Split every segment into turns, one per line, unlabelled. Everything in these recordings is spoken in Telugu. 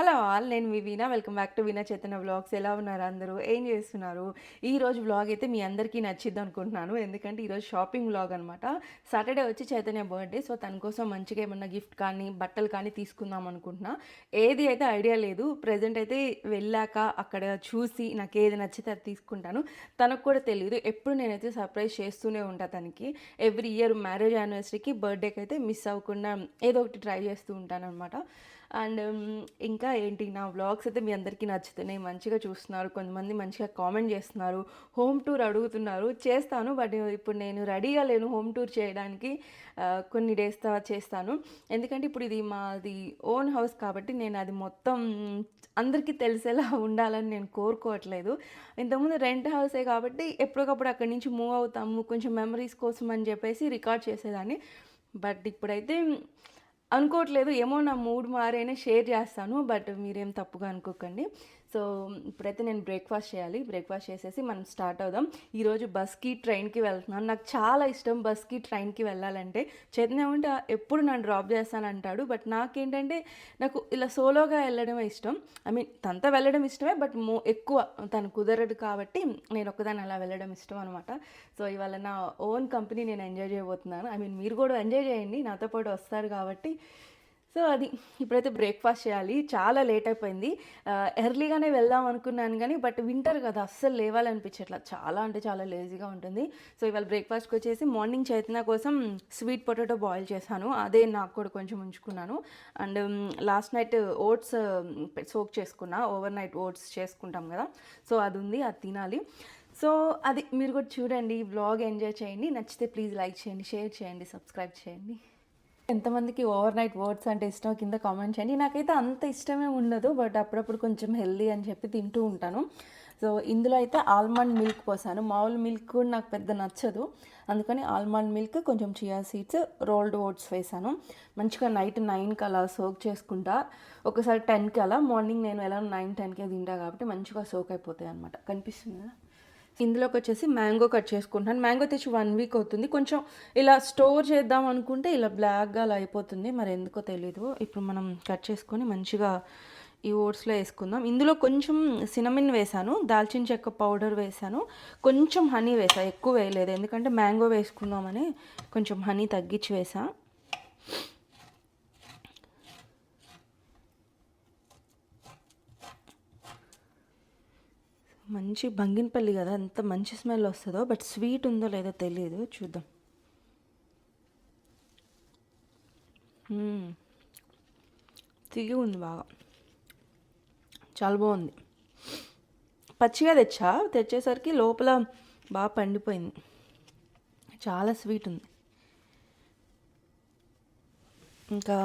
హలో ఆల్ నేను మీ Veena welcome back to Veena Chetana vlogs ఎలా ఉన్నారు అందరూ? ఏం చేస్తున్నారు? ఈరోజు వ్లాగ్ అయితే మీ అందరికీ నచ్చిద్ది అనుకుంటున్నాను. ఎందుకంటే ఈరోజు షాపింగ్ వ్లాగ్ అనమాట సాటర్డే వచ్చి చైతన్య బర్త్డే సో తన కోసం మంచిగా ఏమన్నా గిఫ్ట్ కానీ బట్టలు కానీ తీసుకుందాం అనుకుంటున్నా. ఏది అయితే ఐడియా లేదు ప్రజెంట్ అయితే వెళ్ళాక అక్కడ చూసి నాకు ఏది నచ్చితే అది తీసుకుంటాను. తనకు కూడా తెలియదు ఎప్పుడు నేనైతే సర్ప్రైజ్ చేస్తూనే ఉంటా తనకి. ఎవ్రీ ఇయర్ మ్యారేజ్ యానివర్సరీకి బర్త్డేకి అయితే మిస్ అవ్వకుండా ఏదో ఒకటి ట్రై చేస్తూ ఉంటాను అనమాట అండ్ ఇంకా ఏంటి నా వ్లాగ్స్ అయితే మీ అందరికీ నచ్చుతున్నాయి మంచిగా చూస్తున్నారు. కొంతమంది మంచిగా కామెంట్ చేస్తున్నారు. హోమ్ టూర్ అడుగుతున్నారు. చేస్తాను బట్ ఇప్పుడు నేను రెడీగా లేను హోమ్ టూర్ చేయడానికి. కొన్ని డేస్ తర్వాత చేస్తాను. ఎందుకంటే ఇప్పుడు ఇది మాది ఓన్ హౌస్ కాబట్టి నేను అది మొత్తం అందరికీ తెలిసేలా ఉండాలని నేను కోరుకోవట్లేదు. ఇంతకుముందు రెంట్ హౌసే కాబట్టి ఎప్పటికప్పుడు అక్కడి నుంచి మూవ్ అవుతాము కొంచెం మెమరీస్ కోసం అని చెప్పేసి రికార్డ్ చేసేదాన్ని. బట్ ఇప్పుడైతే అనుకోవట్లేదు ఏమో నా మూడ్ మారైనా షేర్ చేస్తాను బట్ మీరేం తప్పుగా అనుకోకండి. సో ఇప్పుడైతే నేను బ్రేక్ఫాస్ట్ చేయాలి. బ్రేక్ఫాస్ట్ చేసేసి మనం స్టార్ట్ అవుదాం. ఈరోజు బస్కి ట్రైన్కి వెళ్తున్నాను. నాకు చాలా ఇష్టం బస్కి ట్రైన్కి వెళ్ళాలంటే. చైతన్య ఉంటే ఎప్పుడు నన్ను డ్రాప్ చేస్తానంటాడు బట్ నాకేంటంటే నాకు ఇలా సోలోగా వెళ్ళడమే ఇష్టం. ఐ మీన్ తనతో వెళ్ళడం ఇష్టమే బట్ మో ఎక్కువ తను కుదరదు కాబట్టి నేను ఒక్కదాన్ని అలా వెళ్ళడం ఇష్టం అనమాట సో ఇవాళ నా ఓన్ కంపెనీ నేను ఎంజాయ్ చేయబోతున్నాను. ఐ మీన్ మీరు కూడా ఎంజాయ్ చేయండి. నాతో పాటు వస్తారు కాబట్టి సో అది ఇప్పుడైతే బ్రేక్ఫాస్ట్ చేయాలి. చాలా లేట్ అయిపోయింది. ఎర్లీగానే వెళ్దాం అనుకున్నాను కానీ బట్ వింటర్ కదా అస్సలు లేవాలనిపించట్లా. చాలా అంటే చాలా లేజీగా ఉంటుంది. సో ఇవాళ బ్రేక్ఫాస్ట్కి వచ్చేసి మార్నింగ్ చైతన్య కోసం స్వీట్ పొటాటో బాయిల్ చేశాను. అదే నాకు కూడా కొంచెం ఉంచుకున్నాను. And last night oats soak చేసుకున్నా. ఓవర్ నైట్ ఓట్స్ చేసుకుంటాం కదా. సో అది ఉంది అది తినాలి. సో అది మీరు కూడా చూడండి. బ్లాగ్ ఎంజాయ్ చేయండి. నచ్చితే ప్లీజ్ లైక్ చేయండి షేర్ చేయండి సబ్స్క్రైబ్ చేయండి. ఎంతమందికి ఓవర్ నైట్ ఓట్స్ అంటే ఇష్టం కింద కామెంట్ చేయండి. నాకైతే అంత ఇష్టమే ఉండదు బట్ అప్పుడప్పుడు కొంచెం హెల్దీ అని చెప్పి తింటూ ఉంటాను. సో ఇందులో అయితే ఆల్మండ్ మిల్క్ పోసాను. మామూలు మిల్క్ కూడా నాకు పెద్ద నచ్చదు. అందుకని ఆల్మండ్ మిల్క్ కొంచెం చియా సీడ్స్ రోల్డ్ ఓట్స్ వేసాను. మంచిగా నైట్ నైన్కి అలా సోక్ చేసుకుంటా. ఒకసారి టెన్కి అలా మార్నింగ్ నేను ఎలా నైన్ టెన్కే తింటా కాబట్టి మంచిగా సోక్ అయిపోతాయి అనమాట కనిపిస్తుంది? కదా ఇందులోకి వచ్చేసి మ్యాంగో కట్ చేసుకుంటాను మ్యాంగో తెచ్చి వన్ వీక్ అవుతుంది. కొంచెం ఇలా స్టోర్ చేద్దాం అనుకుంటే ఇలా బ్లాక్గా అలా అయిపోతుంది. మరి ఎందుకో తెలీదు. ఇప్పుడు మనం కట్ చేసుకొని మంచిగా ఈ ఓట్స్లో వేసుకుందాం. ఇందులో కొంచెం సినమిన్ వేసాను. దాల్చిన చెక్క పౌడర్ వేసాను. కొంచెం హనీ వేసా. ఎక్కువ వేయలేదు. ఎందుకంటే మ్యాంగో వేసుకుందామని కొంచెం హనీ తగ్గించి వేసా. మంచి బంగినపల్లి కదా ఎంత మంచి స్మెల్ వస్తుందో బట్ స్వీట్ ఉందో లేదో తెలియదు చూద్దాం. తిగి ఉంది బాగా. చాలా బాగుంది. పచ్చిగా తెచ్చా? తెచ్చేసరికి లోపల బాగా పండిపోయింది. చాలా స్వీట్ ఉంది. ఇంకా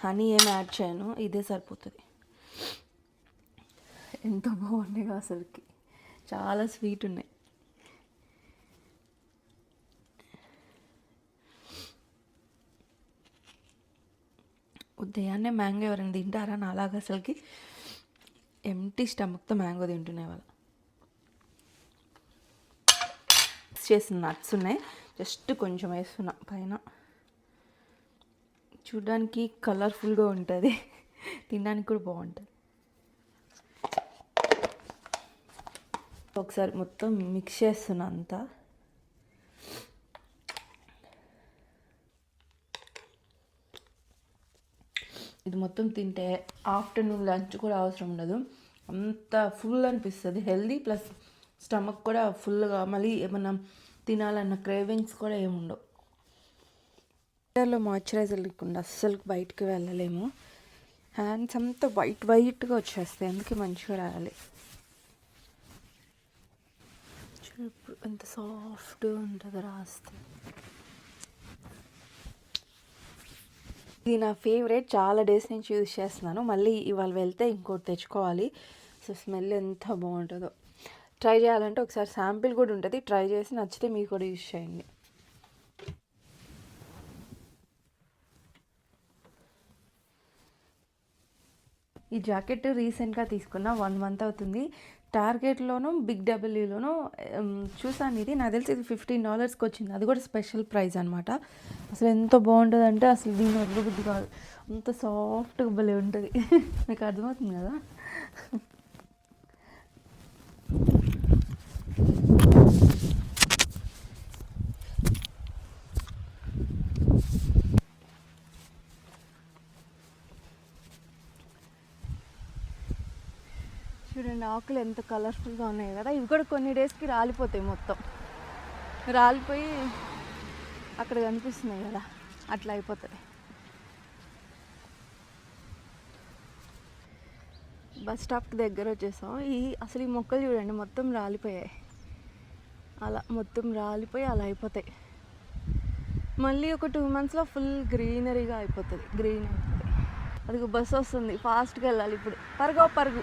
హనీ ఏం యాడ్ చేయను ఇదే సరిపోతుంది. ఎంత బాగుంది అసలుకి. చాలా స్వీట్ ఉన్నాయి. ఉదయాన్నే మ్యాంగో ఎవరైనా తింటారా నా అసలుకి? ఎంటీ స్టమక్తో మ్యాంగో తింటున్నాయి వాళ్ళు చేసిన నట్స్ ఉన్నాయి. జస్ట్ కొంచెం వేస్తున్నా పైన. చూడడానికి కలర్ఫుల్గా ఉంటుంది. తినడానికి కూడా బాగుంటుంది. ఒకసారి మొత్తం మిక్స్ చేస్తున్నా అంతా. ఇది మొత్తం తింటే ఆఫ్టర్నూన్ లంచ్ కూడా అవసరం ఉండదు. అంత ఫుల్ అనిపిస్తుంది. హెల్దీ ప్లస్ స్టమక్ కూడా ఫుల్గా మళ్ళీ ఏమన్నా తినాలన్న క్రేవింగ్స్ కూడా ఏముండవు వింటర్లో మాయిశ్చరైజర్ లేకుండా అస్సలు బయటకు వెళ్ళలేము. హ్యాండ్స్ అంతా వైట్ వైట్గా వచ్చేస్తాయి. అందుకే మంచిగా రాయాలి ఇప్పుడు ఎంత సాఫ్ట్గా ఉంటుంది రాస్తే ఇది నా ఫేవరెట్ చాలా డేస్ నుంచి యూజ్ చేస్తున్నాను. మళ్ళీ ఇవాళ వెళ్తే ఇంకోటి తెచ్చుకోవాలి. సో స్మెల్ ఎంత బాగుంటుందో. ట్రై చేయాలంటే ఒకసారి శాంపిల్ కూడా ఉంటుంది. ట్రై చేసి నచ్చితే మీరు కూడా యూజ్ చేయండి. ఈ జాకెట్ రీసెంట్గా తీసుకున్న వన్ మంత్ అవుతుంది. టార్గెట్లోనూ బిగ్ డబ్ల్యూలోనూ చూసాను ఇది. నాకు తెలిసి ఇది ఫిఫ్టీన్ డాలర్స్కి వచ్చింది. అది కూడా స్పెషల్ ప్రైస్ అనమాట అసలు ఎంత బాగుంటుందంటే అసలు దీని వదలబుద్ధి కాదు.
అంత సాఫ్ట్గా భలే ఉంటుంది. మీకు అర్థమవుతుంది కదా? చూడండి ఆకులు ఎంత కలర్ఫుల్గా ఉన్నాయి కదా ఇవి కూడా కొన్ని డేస్కి రాలిపోతాయి మొత్తం. రాలిపోయి అక్కడ కనిపిస్తున్నాయి కదా అట్లా అయిపోతుంది. బస్ స్టాప్కి దగ్గర వచ్చేసాం. ఈ అసలు ఈ మొక్కలు చూడండి మొత్తం రాలిపోయాయి. అలా మొత్తం రాలిపోయి అలా అయిపోతాయి. మళ్ళీ ఒక టూ మంత్స్లో ఫుల్ గ్రీనరీగా అయిపోతుంది గ్రీన్ అయిపోతుంది. అది బస్సు వస్తుంది ఫాస్ట్గా వెళ్ళాలి ఇప్పుడు. పరుగు పరుగు.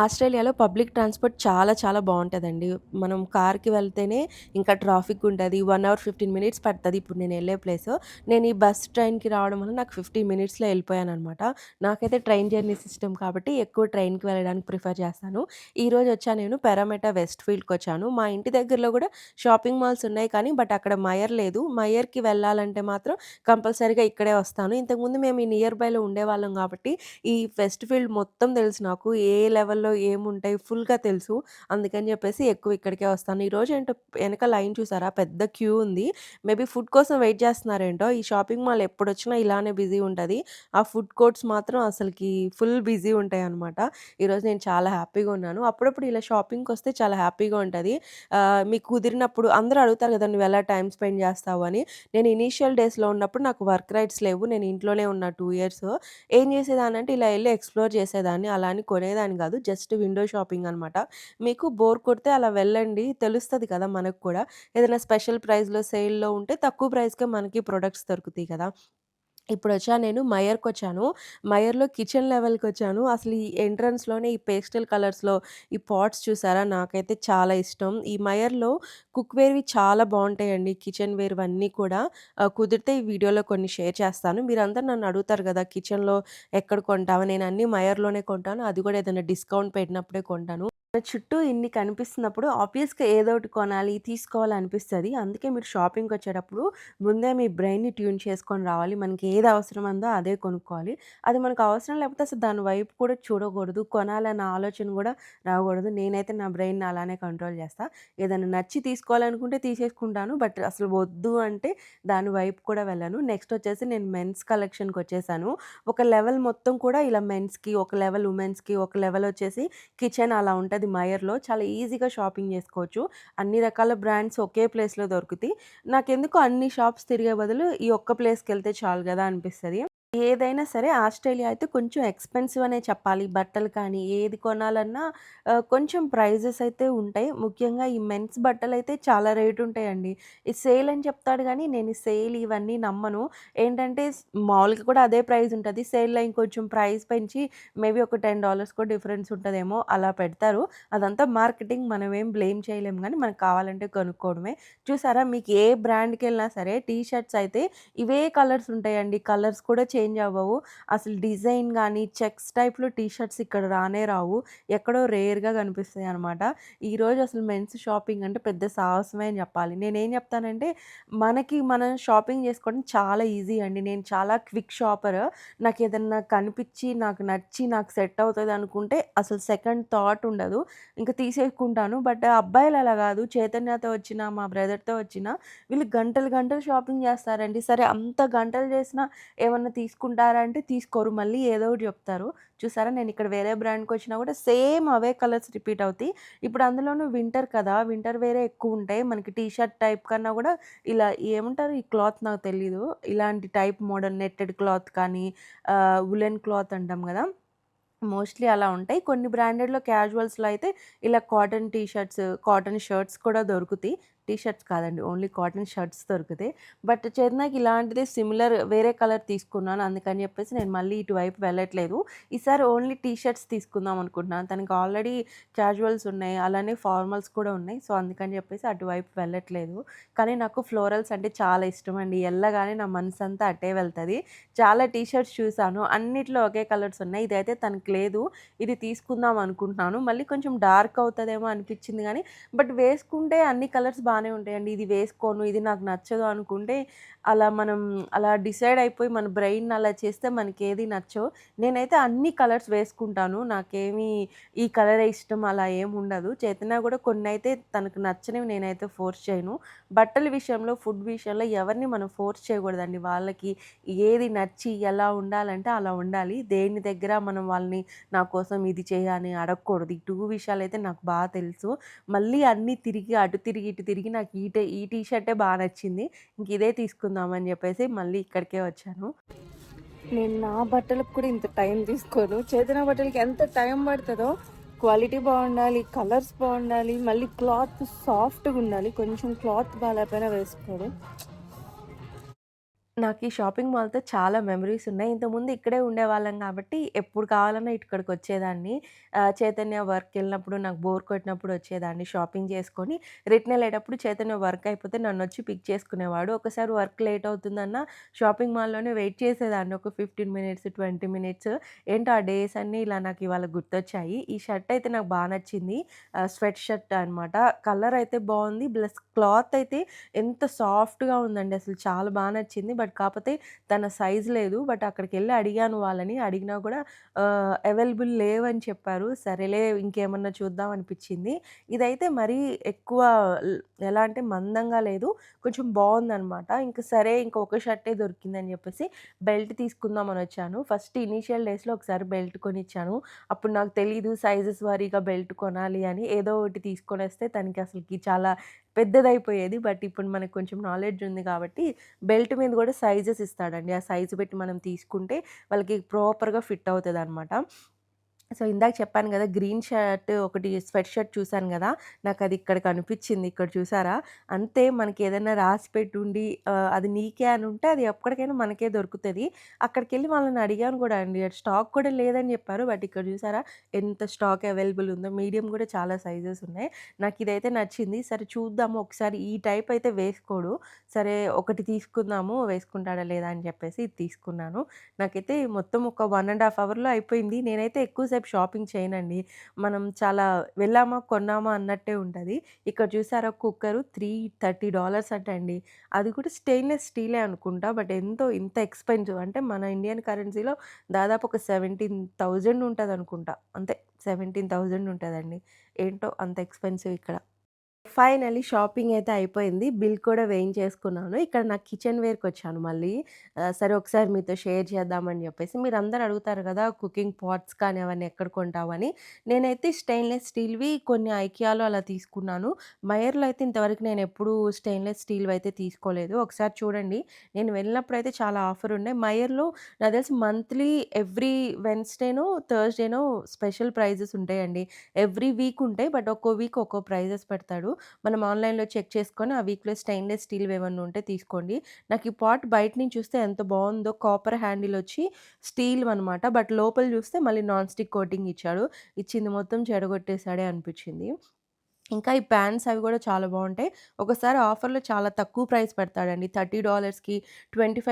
ఆస్ట్రేలియాలో పబ్లిక్ ట్రాన్స్‌పోర్ట్ చాలా చాలా బాగుంటుందండి మనం కార్‌కి వెళ్తేనే ఇంకా ట్రాఫిక్ ఉంటుంది వన్ అవర్ 15 మినిట్స్ పడుతుంది ఇప్పుడు నేను వెళ్ళే ప్లేస్ నేను ఈ బస్, ట్రైన్‌కి రావడం వల్ల నాకు 15 మినిట్స్‌లో వెళ్ళిపోయాను అనమాట నాకైతే ట్రైన్ జర్నీస్ ఇష్టం కాబట్టి ఎక్కువ ట్రైన్‌కి వెళ్ళడానికి ప్రిఫర్ చేస్తాను. ఈరోజు వచ్చా నేను పెరామెటా వెస్ట్ ఫీల్డ్కి వచ్చాను మా ఇంటి దగ్గరలో కూడా షాపింగ్ మాల్స్ ఉన్నాయి కానీ బట్ అక్కడ మయర్ లేదు. మయర్‌కి వెళ్ళాలంటే మాత్రం కంపల్సరీగా ఇక్కడే వస్తాను. ఇంతకుముందు మేము ఈ నియర్ బైలో ఉండేవాళ్ళం కాబట్టి ఈ వెస్ట్ ఫీల్డ్ మొత్తం తెలుసు నాకు. ఏ లెవెల్‌లో ఏముంటాయి ఫుల్‌గా తెలుసు. అందుకని చెప్పేసి ఎక్కువ ఇక్కడికే వస్తాను. ఈరోజు ఏంటో వెనక లైన్ చూసారా? పెద్ద క్యూ ఉంది. మేబీ ఫుడ్ కోసం వెయిట్ చేస్తున్నారేంటో. ఈ షాపింగ్ మాల్ ఎప్పుడొచ్చినా ఇలానే బిజీ ఉంటుంది ఆ ఫుడ్ కోర్ట్స్ మాత్రం అసలుకి ఫుల్ బిజీ ఉంటాయన్నమాట. ఈరోజు నేను చాలా హ్యాపీగా ఉన్నాను. అప్పుడప్పుడు ఇలా షాపింగ్‌కొస్తే చాలా హ్యాపీగా ఉంటుంది మీకు కుదిరినప్పుడు అందరూ అడుగుతారు కదా! నువ్వు ఎలా టైం స్పెండ్ చేస్తావు అని. నేను ఇనీషియల్ డేస్‌లో ఉన్నప్పుడు నాకు వర్క్ రైట్స్ లేవు. నేను ఇంట్లోనే ఉన్న టూ ఇయర్స్. ఏం చేసేదానంటే ఇలా వెళ్ళి ఎక్స్‌ప్లోర్ చేసేదాన్ని. అలా అని కొనేదాన్ని కాదు. జస్ట్ విండో షాపింగ్ అనమాట. మీకు బోర్ కొడితే అలా వెళ్ళండి. తెలుస్తుంది కదా! మనకు కూడా. ఏదైనా స్పెషల్ ప్రైస్‌లో, సేల్‌లో ఉంటే తక్కువ ప్రైస్‌కే మనకి ప్రొడక్ట్స్ దొరుకుతాయి కదా! ఇప్పుడు వచ్చా నేను మయర్‌కొచ్చాను. మయర్‌లో కిచెన్ లెవెల్‌కొచ్చాను. అసలు ఈ ఎంట్రన్స్‌లోనే ఈ పేస్టల్ కలర్స్‌లో ఈ పాట్స్ చూసారా? నాకైతే చాలా ఇష్టం. ఈ మయర్‌లో కుక్‌వేర్‌వి చాలా బాగుంటాయండి కిచెన్ వేర్‌వన్నీ కూడా. కుదిరితే ఈ వీడియోలో కొన్ని షేర్ చేస్తాను. మీరందరూ నన్ను అడుగుతారు కదా! కిచెన్‌లో ఎక్కడ కొంటావు? నేను అన్నీ మయర్‌లోనే కొంటాను. అది కూడా ఏదైనా డిస్కౌంట్ పెట్టినప్పుడే కొంటాను. మన చుట్టూ ఇన్ని కనిపిస్తున్నప్పుడు ఆబ్వియస్‌గా ఏదో ఒకటి కొనాలి, తీసుకోవాలనిపిస్తది. అందుకే మీరు షాపింగ్కి వచ్చేటప్పుడు ముందే మీ బ్రెయిన్‌ని ట్యూన్ చేసుకొని రావాలి. మనకి ఏది అవసరం ఉందో అదే కొనుక్కోవాలి. అది మనకు అవసరం లేకపోతే అసలు దాని వైపు కూడా చూడకూడదు. కొనాలన్న ఆలోచన కూడా రాకూడదు. నేనైతే నా బ్రెయిన్ అలానే కంట్రోల్ చేస్తా. ఏదైనా నచ్చి తీసుకోవాలనుకుంటే తీసేసుకుంటాను. బట్ అసలు వద్దు అంటే దాని వైపు కూడా వెళ్ళను. నెక్స్ట్ వచ్చేసి నేను మెన్స్ కలెక్షన్కి వచ్చేసాను ఒక లెవెల్ మొత్తం కూడా ఇలా మెన్స్‌కి, ఒక లెవెల్ ఉమెన్స్‌కి, ఒక లెవెల్ వచ్చేసి కిచెన్ అలా ఉంటుంది మయర్‌లో. చాలా ఈజీగా షాపింగ్ చేసుకోవచ్చు. అన్ని రకాల బ్రాండ్స్ ఒకే ప్లేస్‌లో దొరుకుతాయి. నాకెందుకు అన్ని షాప్స్ తిరిగే బదులు ఈ ఒక్క ప్లేస్‌కెళ్తే చాలు గదా! అనిపిస్తది. ఏదైనా సరే ఆస్ట్రేలియా అయితే కొంచెం ఎక్స్‌పెన్సివ్ అనే చెప్పాలి. బట్టలు కానీ ఏది కొనాలన్నా కొంచెం ప్రైజెస్ అయితే ఉంటాయి. ముఖ్యంగా ఈ మెన్స్ బట్టలు అయితే చాలా రేటు ఉంటాయండి. ఈ సేల్ అని చెప్తాడు కానీ నేను సేల్ ఇవన్నీ నమ్మను. ఏంటంటే మామూలుగా కూడా అదే ప్రైస్ ఉంటుంది సేల్‌లో ఇంకొంచెం ప్రైస్ పెంచి మేబీ ఒక $10 డిఫరెన్స్ ఉంటుందేమో అలా పెడతారు. అదంతా మార్కెటింగ్ మనమేం బ్లేమ్ చేయలేము కానీ మనకు కావాలంటే కొనుక్కోవడమే. చూసారా? మీకు ఏ బ్రాండ్కి వెళ్ళినా సరే టీ షర్ట్స్ అయితే ఇవే కలర్స్ ఉంటాయండి. కలర్స్ కూడా చేంజ్ అవ్వవు. అసలు డిజైన్ కానీ చెక్స్ టైప్‌లో టీ షర్ట్స్ ఇక్కడ రానే రావు. ఎక్కడో రేర్‌గా కనిపిస్తాయన్నమాట. ఈరోజు అసలు మెన్స్ షాపింగ్ అంటే పెద్ద సాహసమే అని చెప్పాలి. నేనేం చెప్తానంటే మనకి మనం షాపింగ్ చేసుకోవడం చాలా ఈజీ అండి. నేను చాలా క్విక్ షాపర్. నాకు ఏదన్నా కనిపించి నాకు నచ్చి, నాకు సెట్ అవుతుంది అనుకుంటే అసలు సెకండ్ థాట్ ఉండదు. ఇంకా తీసేసుకుంటాను. బట్ అబ్బాయిలు అలా కాదు. చైతన్యతో వచ్చిన మా బ్రదర్‌తో వచ్చిన వీళ్ళు గంటలు గంటలు షాపింగ్ చేస్తారండి. సరే అంత గంటలు చేసినా ఏమన్నా తీసి అంటే తీసుకోరు. మళ్ళీ ఏదో ఒకటి చెప్తారు. చూసారా? నేను ఇక్కడ వేరే బ్రాండ్కి వచ్చినా కూడా సేమ్ అవే కలర్స్ రిపీట్ అవుతాయి. ఇప్పుడు అందులోనూ వింటర్ కదా! వింటర్ వేరే ఎక్కువ ఉంటాయి. మనకి టీ షర్ట్ టైప్ కన్నా కూడా ఇలా ఏమంటారు? ఈ క్లాత్ నాకు తెలీదు. ఇలాంటి టైప్ మోడల్ నెట్టెడ్ క్లాత్ కానీ ఉలెన్ క్లాత్ అంటాం కదా! మోస్ట్లీ అలా ఉంటాయి. కొన్ని బ్రాండెడ్లో క్యాజువల్స్లో అయితే ఇలా cotton T shirts cotton shirts కూడా దొరుకుతాయి. టీ షర్ట్స్ కాదండి ఓన్లీ కాటన్ షర్ట్స్ దొరుకుతాయి బట్ చెన్నైకి ఇలాంటిది సిమిలర్ వేరే కలర్ తీసుకున్నాను అందుకని చెప్పేసి నేను మళ్ళీ ఇటువైపు వెళ్ళట్లేదు. ఈసారి ఓన్లీ టీ షర్ట్స్ తీసుకుందాం అనుకుంటున్నాను. తనకి ఆల్రెడీ క్యాజువల్స్ ఉన్నాయి అలానే ఫార్మల్స్ కూడా ఉన్నాయి. సో అందుకని చెప్పేసి అటువైపు వెళ్ళట్లేదు. కానీ నాకు ఫ్లోరల్స్ అంటే చాలా ఇష్టం అండి. వెళ్ళగానే నా మనసు అంతా అట్టే వెళ్తుంది. చాలా టీ షర్ట్స్ చూసాను అన్నిట్లో ఒకే కలర్స్ ఉన్నాయి. ఇదైతే తనకి లేదు ఇది తీసుకుందాం అనుకుంటున్నాను. మళ్ళీ కొంచెం డార్క్ అవుతుందేమో అనిపించింది కానీ బట్ వేసుకుంటే అన్ని కలర్స్ బాగా బాగానే ఉంటాయండి. ఇది వేసుకోను ఇది నాకు నచ్చదు అనుకుంటే అలా మనం అలా డిసైడ్ అయిపోయి మన బ్రెయిన్ అలా చేస్తే మనకి ఏది నచ్చో నేనైతే అన్ని కలర్స్ వేసుకుంటాను. నాకేమీ ఈ కలరే ఇష్టం అలా ఏమి ఉండదు. చేతన కూడా కొన్ని అయితే తనకు నచ్చనివి నేనైతే ఫోర్స్ చేయను. బట్టల విషయంలో ఫుడ్ విషయంలో ఎవరిని మనం ఫోర్స్ చేయకూడదండి. వాళ్ళకి ఏది నచ్చి ఎలా ఉండాలంటే అలా ఉండాలి. దేని దగ్గర మనం వాళ్ళని నా కోసం ఇది చేయని అడగకూడదు. ఈ టూ విషయాలు అయితే నాకు బాగా తెలుసు. మళ్ళీ అన్నీ తిరిగి అటు తిరిగి ఇటు తిరిగి నాకు ఈ టీ ఈ టీ షర్టే బాగా నచ్చింది. ఇంక ఇదే తీసుకుందామని చెప్పేసి మళ్ళీ ఇక్కడికే వచ్చాను.
నేను నా బట్టలకు కూడా ఇంత టైం తీసుకోను. చేతన బట్టలకి ఎంత టైం పడుతుందో క్వాలిటీ బాగుండాలి కలర్స్ బాగుండాలి మళ్ళీ క్లాత్ సాఫ్ట్గా ఉండాలి. కొంచెం క్లాత్ బాగాలేకపోయినా వేసుకోడు
నాకు ఈ షాపింగ్ మాల్‌తో చాలా మెమరీస్ ఉన్నాయి. ఇంతకుముందు ఇక్కడే ఉండేవాళ్ళం కాబట్టి ఎప్పుడు కావాలన్నా ఇక్కడికి వచ్చేదాన్ని. ఆహ్, చైతన్య వర్క్‌కెళ్ళినప్పుడు నాకు బోర్ కొట్టినప్పుడు వచ్చేదాన్ని షాపింగ్ చేసుకొని, రిటర్న్ ఎళ్ళేటప్పుడు చైతన్య వర్క్ అయిపోతే నన్నొచ్చి పిక్ చేసుకునేవాడు. ఒకసారి వర్క్ లేట్ అవుతుందన్నా షాపింగ్ మాల్‌లోనే వెయిట్ చేసేదాన్ని ఒక 15 మినిట్స్, 20 మినిట్స్. ఏంటో ఆ డేస్ అన్నీ ఇలా నాకు ఇవాళ గుర్తొచ్చాయి. ఈ షర్ట్ అయితే నాకు బా నచ్చింది. ఆహ్, స్వెట్ షర్ట్ అనమాట. కలర్ అయితే బావుంది. ప్లస్ క్లాత్ అయితే ఎంత సాఫ్ట్‌గా ఉందండి అసలు చాలా బా నచ్చింది. బట్ కాకపోతే తన సైజ్ లేదు. బట్ అక్కడికి వెళ్ళి అడిగాను వాళ్ళని. అడిగినా కూడా అవైలబుల్ లేవని చెప్పారు. సరేలే ఇంకేమన్నా చూద్దాం అనిపించింది ఇదైతే మరీ ఎక్కువ ఎలా అంటే మందంగా లేదు. కొంచెం బాగుందనమాట ఇంకా సరే ఇంకా ఒక షర్టే దొరికిందని చెప్పేసి బెల్ట్ తీసుకుందామని వచ్చాను. ఫస్ట్ ఇనీషియల్ డేస్‌లో ఒకసారి బెల్ట్ కొనిచ్చాను. అప్పుడు నాకు తెలీదు సైజెస్ వారీగా బెల్ట్ కొనాలి అని. ఏదో ఒకటి తీసుకొని వస్తే తనకి అసలుకి చాలా పెద్దదైపోయేది బట్ ఇప్పుడు మనకు కొంచెం నాలెడ్జ్ ఉంది కాబట్టి బెల్ట్ మీద కూడా సైజెస్ ఇస్తాడండి. ఆ సైజు బట్టి మనం తీసుకుంటే వాళ్ళకి ప్రాపర్‌గా ఫిట్ అవుతుంది అనమాట సో, ఇందాక చెప్పాను కదా! గ్రీన్ షర్ట్ ఒకటి స్వెట్ షర్ట్ చూశాను కదా నాకు అది ఇక్కడ కనిపించింది ఇక్కడ చూసారా? అంతే మనకి ఏదైనా రాసి పెట్టుండి ఉండి అది నీకే అని ఉంటే అది ఎప్పటికైనా మనకే దొరుకుతుంది అక్కడికి వెళ్ళి వాళ్ళని అడిగాను కూడా అండి. స్టాక్ కూడా లేదని చెప్పారు. బట్ ఇక్కడ చూసారా? ఎంత స్టాక్ అవైలబుల్ ఉందో. మీడియం కూడా చాలా సైజెస్ ఉన్నాయి. నాకు ఇదైతే నచ్చింది. సరే చూద్దాము ఒకసారి ఈ టైప్ అయితే వేసుకోడు. సరే ఒకటి తీసుకుందాము వేసుకుంటాడా లేదా అని చెప్పేసి ఇది తీసుకున్నాను. నాకైతే మొత్తం ఒక వన్ అండ్ హాఫ్ అవర్‌లో అయిపోయింది. నేనైతే ఎక్కువ సేపు షాపింగ్ చేయనండి. మనం చాలా వెళ్ళామా, కొన్నామా అన్నట్టే ఉంటుంది ఇక్కడ చూసారా కుక్కరు $330 అట అండి. అది కూడా స్టెయిన్‌లెస్ స్టీలే అనుకుంటా. బట్ ఎంతో ఇంత ఎక్స్‌పెన్సివ్ అంటే మన ఇండియన్ కరెన్సీలో దాదాపు ఒక సెవెంటీన్ థౌజండ్ ఉంటుంది అనుకుంటా అంతే సెవెంటీన్ థౌజండ్ ఉంటుందండి ఏంటో అంత ఎక్స్‌పెన్సివ్ ఇక్కడ. ఫైనలీ షాపింగ్ అయితే అయిపోయింది. బిల్ కూడా వేయించేసుకున్నాను. ఇక్కడ నా కిచెన్ వేర్కి వచ్చాను మళ్ళీ. సరే ఒకసారి మీతో షేర్ చేద్దామని చెప్పేసి. మీరు అందరు అడుగుతారు కదా! కుకింగ్ పాట్స్ కానీ అవన్నీ ఎక్కడ కొంటావని. నేనైతే స్టెయిన్‌లెస్ స్టీల్‌వి కొన్ని ఐకియాలో అలా తీసుకున్నాను. మయర్‌లో అయితే ఇంతవరకు నేను ఎప్పుడూ స్టెయిన్‌లెస్ స్టీల్‌వి అయితే తీసుకోలేదు. ఒకసారి చూడండి. నేను వెళ్ళినప్పుడైతే చాలా ఆఫర్ ఉండే. మయర్‌లో నాకు తెలిసి మంత్లీ ఎవ్రీ వెన్స్‌డేనో, థర్స్‌డేనో స్పెషల్ ప్రైజెస్ ఉంటాయండి. ఎవ్రీ వీక్ ఉంటాయి. బట్ ఒక్కో వీక్ ఒక్కో ప్రైజెస్ పెడతాడు. మనం ఆన్‌లైన్‌లో చెక్ చేసుకొని ఆ వీక్‌లో స్టెయిన్‌లెస్ స్టీల్ ఏమన్నా ఉంటే తీసుకోండి. నాకు ఈ పాట్ బయట నుంచి చూస్తే ఎంత బాగుందో కాపర్ హ్యాండిల్ వచ్చి స్టీల్ అనమాట బట్ లోపల చూస్తే మళ్ళీ నాన్ స్టిక్ కోటింగ్ ఇచ్చాడు. ఇచ్చింది మొత్తం చెడగొట్టేశాడే అనిపించింది ఇంకా ఈ పాన్స్ అవి కూడా చాలా బాగుంటాయి ఒకసారి ఆఫర్‌లో చాలా తక్కువ ప్రైస్ పెడతాడండి. $30కి, $25కే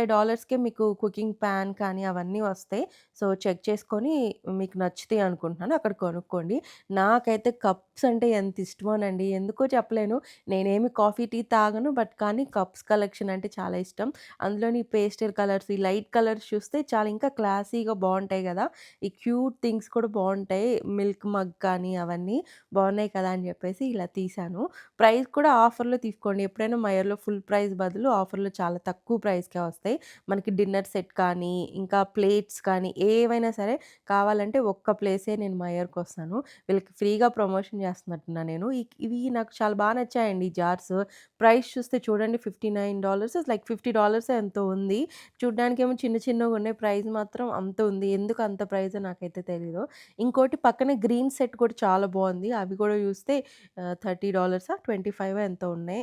మీకు కుకింగ్ పాన్ కానీ అవన్నీ వస్తాయి. సో, చెక్ చేసుకొని మీకు నచ్చుతాయి అనుకుంటున్నాను. అక్కడ కొనుక్కోండి. నాకైతే కప్స్ అంటే ఎంత ఇష్టమోనండి. ఎందుకో చెప్పలేను. నేనేమి కాఫీ, టీ తాగను. బట్ కానీ కప్స్ కలెక్షన్ అంటే చాలా ఇష్టం. అందులోని పేస్టల్ కలర్స్, ఈ లైట్ కలర్స్ చూస్తే చాలా ఇంకా క్లాసీగా బాగుంటాయి కదా ఈ క్యూట్ థింగ్స్ కూడా బాగుంటాయి మిల్క్ మగ్ కానీ అవన్నీ బాగున్నాయి కదా! అని చెప్పేసి ఇలా తీశాను. ప్రైస్ కూడా ఆఫర్‌లో తీసుకోండి. ఎప్పుడైనా మయర్‌లో ఫుల్ ప్రైస్ బదులు ఆఫర్‌లో చాలా తక్కువ ప్రైస్‌కే వస్తాయి. మనకి డిన్నర్ సెట్ కానీ, ఇంకా ప్లేట్స్ కానీ ఏవైనా సరే కావాలంటే ఒక్క ప్లేసే నేను మయర్‌కొస్తాను. వీళ్ళకి ఫ్రీగా ప్రమోషన్ చేస్తున్నట్టున్నా నేను. ఇవి నాకు చాలా బాగా నచ్చాయండి జార్స్. ప్రైస్ చూస్తే చూడండి $59 లైక్ $50 ఎంతో ఉంది. చూడ్డానికేమో చిన్న చిన్నగా ఉన్నాయి ప్రైస్ మాత్రం అంత ఉంది. ఎందుకు అంత ప్రైస్ నాకైతే తెలియదు ఇంకోటి పక్కనే గ్రీన్ సెట్ కూడా చాలా బాగుంది అవి కూడా చూస్తే థర్టీ డాలర్సా ట్వంటీ ఫైవ్ ఎంత ఉన్నాయి.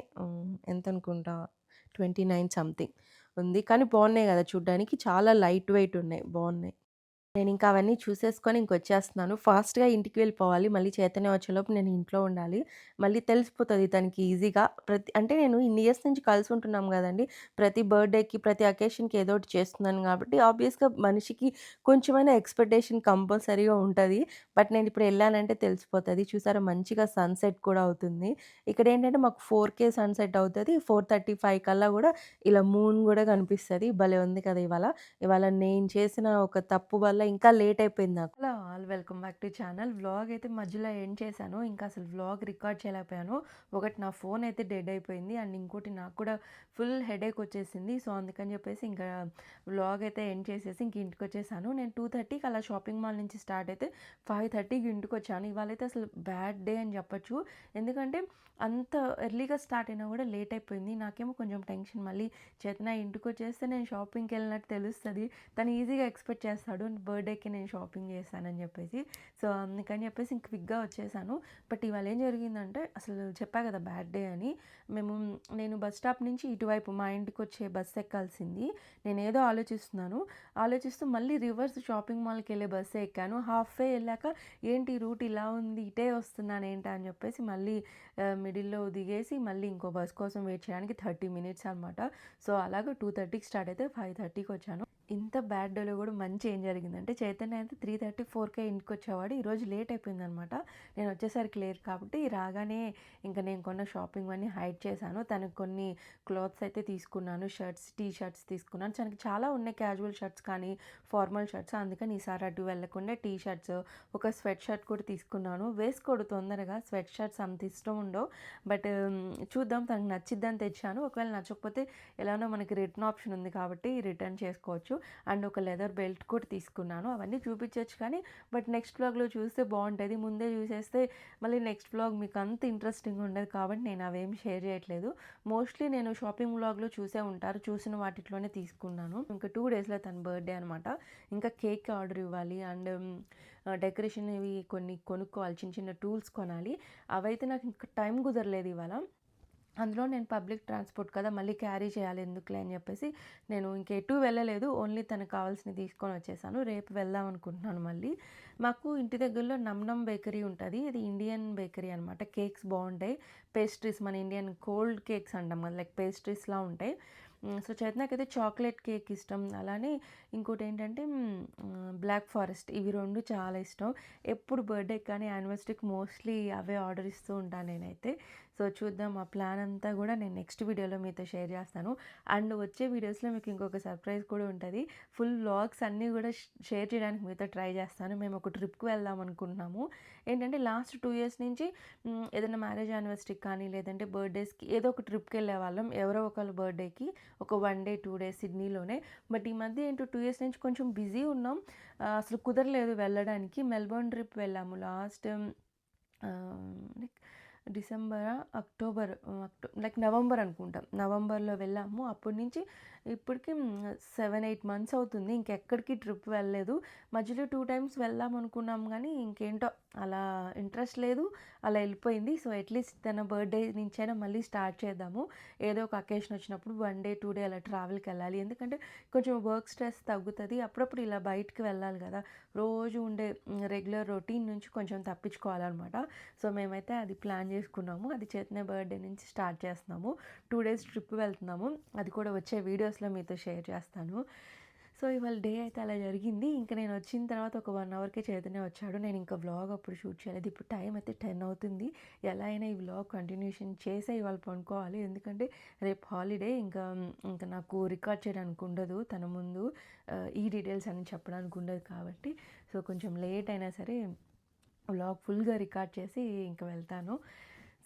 ఎంత అనుకుంటా ట్వంటీ నైన్ సంథింగ్ ఉంది. కానీ బాగున్నాయి కదా చూడ్డానికి. చాలా లైట్ వెయిట్ ఉన్నాయి. బాగున్నాయి. నేను ఇంకా అవన్నీ చూసేసుకొని ఇంకొచ్చేస్తున్నాను. ఫాస్ట్‌గా ఇంటికి వెళ్ళిపోవాలి. మళ్ళీ చేతనే వచ్చేలోపు నేను ఇంట్లో ఉండాలి. మళ్ళీ తెలిసిపోతుంది తనకి ఈజీగా. ప్రతి అంటే నేను ఇన్ని ఇయర్స్ నుంచి కలిసి ఉంటున్నాం కదండి ప్రతి బర్త్‌డేకి, ప్రతి అకేషన్‌కి ఏదో ఒకటి చేస్తున్నాను కాబట్టి ఆబ్వియస్‌గా మనిషికి కొంచెమైనా ఎక్స్‌పెక్టేషన్ కంపల్సరీగా ఉంటుంది బట్ నేను ఇప్పుడు వెళ్ళానంటే తెలిసిపోతుంది చూసారా మంచిగా సన్‌సెట్ కూడా అవుతుంది. ఇక్కడ ఏంటంటే మాకు ఫోర్ కే సన్‌సెట్ అవుతుంది ఫోర్ థర్టీ ఫైవ్ కల్లా కూడా ఇలా మూన్ కూడా కనిపిస్తుంది భలే ఉంది కదా! ఇవాళ. ఇవాళ నేను చేసిన ఒక తప్పు వల్ల ఇంకా లేట్ అయిపోయింది నాకు.
Hello all welcome back to channel. Vlog అయితే మధ్యలో ఎండ్ చేశాను. ఇంకా అసలు వ్లాగ్ రికార్డ్ చేయలేకపోయాను. ఒకటి నా ఫోన్ అయితే డెడ్ అయిపోయింది. అండ్ ఇంకోటి నాకు కూడా ఫుల్ హెడేక్ వచ్చేసింది. సో, అందుకని చెప్పేసి ఇంకా వ్లాగ్ అయితే ఎండ్ చేసేసి ఇంక ఇంటికొచ్చేసాను. నేను 2:30కి అలా షాపింగ్ మాల్ నుంచి స్టార్ట్ అయితే 5:30కి ఇంటికొచ్చాను. ఇవాళైతే అసలు బ్యాడ్ డే అని చెప్పొచ్చు. ఎందుకంటే అంత ఎర్లీగా స్టార్ట్ అయినా కూడా లేట్ అయిపోయింది. నాకేమో కొంచెం టెన్షన్ మళ్ళీ చేతన ఇంటికొచ్చేస్తే నేను షాపింగ్కి వెళ్ళినట్టు తెలుస్తుంది తను ఈజీగా ఎక్స్‌పెక్ట్ చేస్తాడు బర్త్‌డేకి నేను షాపింగ్ చేశానని చెప్పేసి. సో, అందుకని చెప్పేసి ఇంక క్విక్‌గా వచ్చేసాను. బట్ ఇవాళ ఏం జరిగిందంటే అసలు చెప్పా కదా! బ్యాడ్ డే అని. మేము నేను బస్ స్టాప్ నుంచి ఇటువైపు మా ఇంటికి వచ్చే బస్ ఎక్కాల్సింది. నేను ఏదో ఆలోచిస్తున్నాను. ఆలోచిస్తూ మళ్ళీ రివర్స్ షాపింగ్ మాల్కి వెళ్ళే బస్సే ఎక్కాను. హాఫ్ వే వెళ్ళాక ఏంటి రూట్ ఇలా ఉంది. ఇటే వస్తున్నాను ఏంటా అని చెప్పేసి మళ్ళీ మిడిల్‌లో దిగేసి మళ్ళీ ఇంకో బస్ కోసం వెయిట్ చేయడానికి 30 మినిట్స్ అనమాట. సో, అలాగా 2:30కి స్టార్ట్ అయితే 5:30కి వచ్చాను. ఇంత బ్యాడ్ డేలో కూడా మంచి ఏం జరిగిందంటే చైతన్య అయితే త్రీ థర్టీ ఫోర్కే ఇంటికి వచ్చేవాడు ఈరోజు లేట్ అయిపోయిందనమాట. నేను వచ్చేసరికి లేదు కాబట్టి రాగానే ఇంక నేను కొన్న షాపింగ్ అన్నీ హైడ్ చేశాను. తనకు కొన్ని క్లాత్స్ అయితే తీసుకున్నాను. షర్ట్స్, టీ షర్ట్స్ తీసుకున్నాను. తనకి చాలా ఉన్నాయి క్యాజువల్ షర్ట్స్ కానీ, ఫార్మల్ షర్ట్స్. అందుకని ఈసారి అటు వెళ్ళకుండా టీ షర్ట్స్, ఒక స్వెట్ షర్ట్ కూడా తీసుకున్నాను. వేసుకోడు తొందరగా స్వెట్ షర్ట్స్ అంత ఇష్టం ఉండవు. బట్ um, చూద్దాం తనకు నచ్చిద్దని తెచ్చాను. ఒకవేళ నచ్చకపోతే ఎలానో మనకి రిటర్న్ ఆప్షన్ ఉంది కాబట్టి రిటర్న్ చేసుకోవచ్చు. అండ్ ఒక లెదర్ బెల్ట్ కూడా తీసుకున్నాను. అవన్నీ చూపించొచ్చు కానీ బట్ నెక్స్ట్ వ్లాగ్‌లో చూస్తే బాగుంటుంది ముందే చూసేస్తే మళ్ళీ నెక్స్ట్ వ్లాగ్ మీకు అంత ఇంట్రెస్టింగ్ ఉండదు కాబట్టి నేను అవేమి షేర్ చేయట్లేదు. మోస్ట్‌లీ నేను షాపింగ్ వ్లాగ్‌లో చూసే ఉంటారు. చూసిన వాటిట్లోనే తీసుకున్నాను. ఇంకా టూ డేస్‌లో తన బర్త్‌డే అనమాట. ఇంకా కేక్ ఆర్డర్ ఇవ్వాలి అండ్ డెకరేషన్ ఇవి కొన్ని కొనుక్కోవాలి. చిన్న చిన్న టూల్స్ కొనాలి. అవైతే నాకు ఇంకా టైం కుదరలేదు ఇవాళ. అందులో నేను పబ్లిక్ ట్రాన్స్‌పోర్ట్ కదా! మళ్ళీ క్యారీ చేయాలి ఎందుకులే అని చెప్పేసి నేను ఇంకెటు వెళ్ళలేదు. ఓన్లీ తనకు కావాల్సినవి తీసుకొని వచ్చేసాను. రేపు వెళ్దాం అనుకుంటున్నాను మళ్ళీ. మాకు ఇంటి దగ్గరలో నమ్నమ్ బేకరీ ఉంటుంది ఇది ఇండియన్ బేకరీ అనమాట. కేక్స్ బాగుంటాయి పేస్ట్రీస్ మన ఇండియన్ కోల్డ్ కేక్స్ అంటాం కదా! లైక్ పేస్ట్రీస్‌లా ఉంటాయి. సో, చైతన్యకైతే చాక్లెట్ కేక్ ఇష్టం. అలానే ఇంకోటి ఏంటంటే బ్లాక్ ఫారెస్ట్ ఇవి రెండు చాలా ఇష్టం. ఎప్పుడు బర్త్డే కానీ, యానివర్సరీకి మోస్ట్‌లీ అవే ఆర్డర్ ఇస్తూ ఉంటాను నేనైతే. సో, చూద్దాం ఆ ప్లాన్ అంతా కూడా నేను నెక్స్ట్ వీడియోలో మీతో షేర్ చేస్తాను. అండ్ వచ్చే వీడియోస్‌లో మీకు ఇంకొక సర్ప్రైజ్ కూడా ఉంటుంది ఫుల్ వ్లాగ్స్ అన్నీ కూడా షేర్ చేయడానికి మీతో ట్రై చేస్తాను. మేము ఒక ట్రిప్‌కి వెళ్దాం అనుకుంటున్నాము. ఏంటంటే లాస్ట్ టూ ఇయర్స్ నుంచి ఏదైనా మ్యారేజ్ యానివర్సరీకి కానీ, లేదంటే బర్త్‌డేస్‌కి ఏదో ఒక ట్రిప్‌కి వెళ్ళే వాళ్ళం ఎవరో ఒకళ్ళ బర్త్‌డేకి ఒక వన్ డే, టూ డేస్ సిడ్నీలోనే. బట్ ఈ మధ్య ఏంటో టూ ఇయర్స్ నుంచి కొంచెం బిజీ ఉన్నాం. అసలు కుదరలేదు వెళ్ళడానికి. మెల్బోర్న్ ట్రిప్ వెళ్ళాము లాస్ట్ లైక్ డిసెంబరా? అక్టోబర్ అక్టో లైక్ నవంబర్ అనుకుంటాం నవంబర్‌లో వెళ్ళాము. అప్పటి నుంచి ఇప్పటికి 7, 8 మంత్స్ అవుతుంది. ఇంకెక్కడికి ట్రిప్ వెళ్ళలేదు. మధ్యలో టూ టైమ్స్ వెళ్దాం అనుకున్నాం కానీ ఇంకేంటో అలా ఇంట్రెస్ట్ లేదు. అలా వెళ్ళిపోయింది సో, అట్‌లీస్ట్ తన బర్త్‌డే నుంచైనా మళ్ళీ స్టార్ట్ చేద్దాము. ఏదో ఒక అకేషన్ వచ్చినప్పుడు వన్ డే, టూ డే అలా ట్రావెల్కి వెళ్ళాలి ఎందుకంటే కొంచెం వర్క్ స్ట్రెస్ తగ్గుతుంది అప్పుడప్పుడు ఇలా బయటికి వెళ్ళాలి కదా! రోజు ఉండే రెగ్యులర్ రొటీన్ నుంచి కొంచెం తప్పించుకోవాలన్నమాట సో, మేమైతే అది ప్లాన్ చేసుకున్నాము. అది చేతనే బర్త్‌డే నుంచి స్టార్ట్ చేస్తున్నాము. టూ డేస్ ట్రిప్ వెళ్తున్నాము. అది కూడా వచ్చే వీడియోస్ వీడియోస్‌లో మీతో షేర్ చేస్తాను. సో, ఇవాళ డే అయితే అలా జరిగింది. ఇంకా నేను వచ్చిన తర్వాత ఒక వన్ అవర్‌కే చేతనే వచ్చాడు. నేను ఇంకా వ్లాగ్ అప్పుడు షూట్ చేయలేదు. ఇప్పుడు టైం అయితే 10 అవుతుంది. ఎలా అయినా ఈ వ్లాగ్ కంటిన్యూషన్ చేసే ఇవాళ పండుకోవాలి ఎందుకంటే రేపు హాలిడే. ఇంకా ఇంకా నాకు రికార్డ్ చేయడానికి ఉండదు తన ముందు. ఈ డీటెయిల్స్ అని చెప్పడానికి ఉండదు కాబట్టి సో, కొంచెం లేట్ అయినా సరే వ్లాగ్ ఫుల్‌గా రికార్డ్ చేసి ఇంక వెళ్తాను.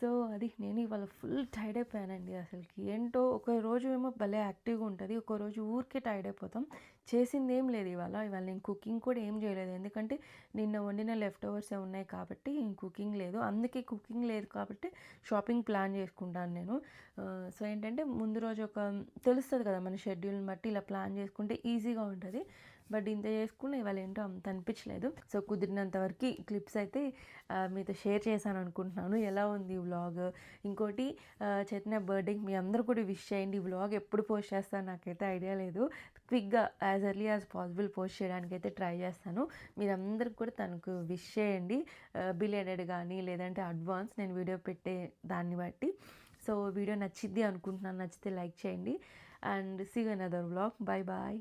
సో అది నేను ఇవాళ ఫుల్ టైర్డ్ అయిపోయానండి అసలుకి. ఏంటో ఒక రోజు ఏమో భలే యాక్టివ్గా ఉంటుంది ఒక రోజు ఊరికే టైర్డ్ అయిపోతాం. చేసింది ఏం లేదు ఇవాళ ఇవాళ నేను కుకింగ్ కూడా ఏం చేయలేదు. ఎందుకంటే నిన్న వండిన లెఫ్ట్ ఓవర్స్ ఉన్నాయి కాబట్టి కుకింగ్ లేదు. అందుకే కుకింగ్ లేదు కాబట్టి షాపింగ్ ప్లాన్ చేసుకుంటాను నేను. సో ఏంటంటే ముందు రోజు ఒక తెలుస్తుంది కదా మన షెడ్యూల్ని బట్టి ఇలా ప్లాన్ చేసుకుంటే ఈజీగా ఉంటుంది. బట్ ఇంత చేసుకున్న ఇవాళ ఏంటో అంత అనిపించలేదు. సో కుదిరినంత వరకు క్లిప్స్ అయితే మీతో షేర్ చేశాను అనుకుంటున్నాను. ఎలా ఉంది ఈ వ్లాగ్ ఇంకోటి చెత్తిన బర్త్డేకి మీ అందరూ కూడా విష్ చేయండి. ఈ వ్లాగ్ ఎప్పుడు పోస్ట్ చేస్తాను నాకైతే ఐడియా లేదు. క్విక్గా as early as possible post చేయడానికి అయితే ట్రై చేస్తాను. మీరందరికి కూడా తనకు విష్ చేయండి. బిలేడెడ్ కానీ లేదంటే అడ్వాన్స్ నేను వీడియో పెట్టే దాన్ని బట్టి. సో వీడియో నచ్చిద్ది అనుకుంటున్నాను. నచ్చితే లైక్ చేయండి. And see other vlog bye bye